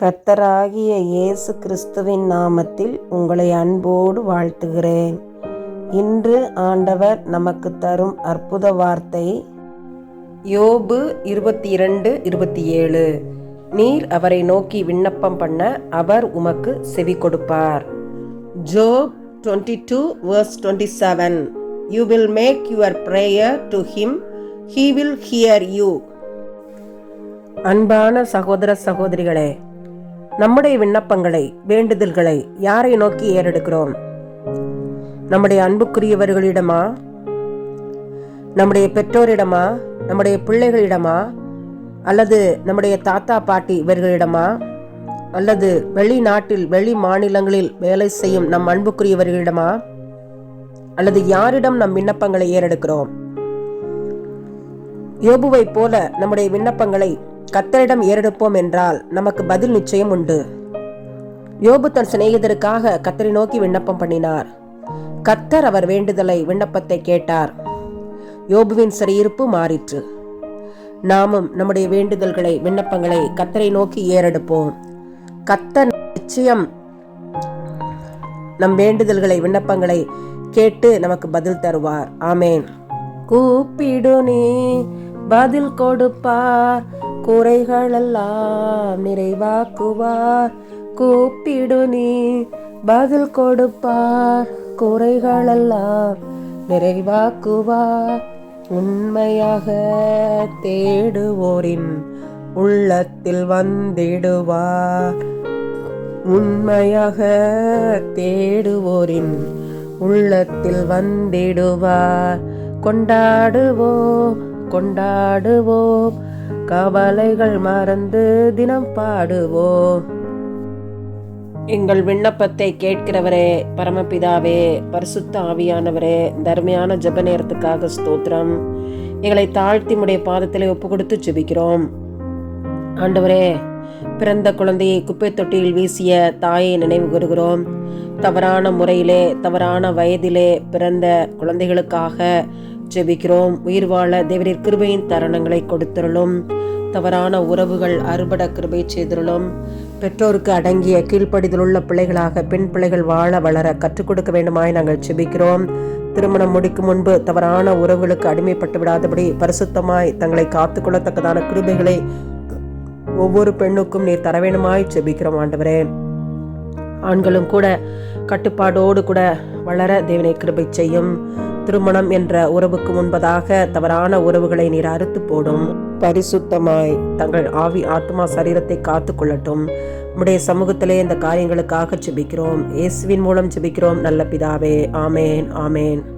கர்த்தராகிய இயேசு கிறிஸ்துவின் நாமத்தில் உங்களை அன்போடு வாழ்த்துகிறேன். இன்று ஆண்டவர் நமக்கு தரும் அற்புத வார்த்தை யோபு இருபத்தி இரண்டு இருபத்தி ஏழு நீர் அவரை நோக்கி விண்ணப்பம் பண்ண அவர் உமக்கு செவி கொடுப்பார். Job twenty two verse twenty seven. You will make your prayer to him. He will hear you. அன்பான சகோதர சகோதரிகளே நம்முடைய விண்ணப்பங்களை வேண்டுதல்களை யாரை நோக்கி ஏறெடுக்கிறோம்? நம்முடைய அன்புக்குரியவர்களிடமா? நம்முடைய பெற்றோரிடமா? நம்முடைய பிள்ளைகளிடமா? அல்லது நம்முடைய தாத்தா பாட்டி இவர்களிடமா? அல்லது வெளிநாட்டில் வெளி மாநிலங்களில் வேலை செய்யும் நம் அன்புக்குரியவர்களிடமா? அல்லது யாரிடம் நம் விண்ணப்பங்களை ஏறெடுக்கிறோம்? யோபுவை போல நம்முடைய விண்ணப்பங்களை கத்தரிடம் ஏறெடுப்போம் என்றால் நமக்கு பதில் நிச்சயம் உண்டு. யோபு தன் சிநேகிதருக்காக கத்தரை நோக்கி விண்ணப்பம் பண்ணினார். கத்தர் அவர் வேண்டுதலை விண்ணப்பத்தை கேட்டார். யோபுவின் சிறையிருப்பு மாறிற்று. நாமும் நம்முடைய வேண்டுதல்களை விண்ணப்பங்களை கத்தரை நோக்கி ஏறெடுப்போம். கத்தர் நிச்சயம் நம் வேண்டுதல்களை விண்ணப்பங்களை கேட்டு நமக்கு பதில் தருவார். ஆமேன். கூப்பிடு நீ பதில் கொடுப்பார். குறைகளெல்லாம் நிறைவாக்குவார். கூப்பிடு நீ பதில் கொடுப்பார். குறைகளெல்லாம் நிறைவாக்குவார். உண்மையாக தேடுவோரின் உள்ளத்தில் வந்திடுவார். உண்மையாக தேடுவோரின் உள்ளத்தில் வந்திடுவார். கொண்டாடுவோம் கொண்டாடுவோம். கவலைகள் மறந்து தினம் பாடுவோம் எங்கள் விண்ணப்பத்தை கேட்கிறவரே பரமபிதாவே பரிசுத்த ஆவியானவரே தர்மையான ஜெப நேரத்துக்காக ஸ்தோத்திரம். எங்களை தாழ்த்தி முடைய பாதத்தில் ஒப்பு கொடுத்து ஜெபிக்கிறோம். ஆண்டவரே பிறந்த குழந்தையை குப்பை தொட்டியில் வீசிய தாயை நினைவு கூறுகிறோம். தவறான முறையிலே தவறான வயதிலே பிறந்த குழந்தைகளுக்காக ஜெபிக்கிறோம். உயிர் வாழ தேவரின் கிருபையின் தருணங்களை கொடுத்துருளும். தவறான உறவுகள் அறுபட கிருபை செய்திருளும். பெற்றோருக்கு அடங்கிய கீழ்ப்படிதலுள்ள பிள்ளைகளாக பெண் பிள்ளைகள் வாழ வளர கற்றுக் கொடுக்க வேண்டுமாய் நாங்கள் ஜெபிக்கிறோம். திருமணம் முடிக்கும் முன்பு தவறான உறவுகளுக்கு அடிமைப்பட்டு விடாதபடி பரிசுத்தமாய் தங்களை காத்துக்கொள்ளத்தக்கதான கிருபைகளை ஒவ்வொரு பெண்ணுக்கும் நீர் தர வேண்டுமாய் ஜெபிக்கிறோம் ஆண்டவரே. ஆண்களும் கூட கட்டுப்பாடோடு கூட வளர தேவனை கிருபை செய்யும். திருமணம் என்ற உறவுக்கு முன்பதாக தவறான உறவுகளை நீர் அறுத்து போடும். பரிசுத்தமாய். தங்கள் ஆவி ஆத்மா சரீரத்தை காத்து கொள்ளட்டும். உம்முடைய சமூகத்திலே இந்த காரியங்களுக்காக ஜெபிக்கிறோம் இயேசுவின் மூலம் ஜெபிக்கிறோம் நல்ல பிதாவே. ஆமேன். ஆமேன்.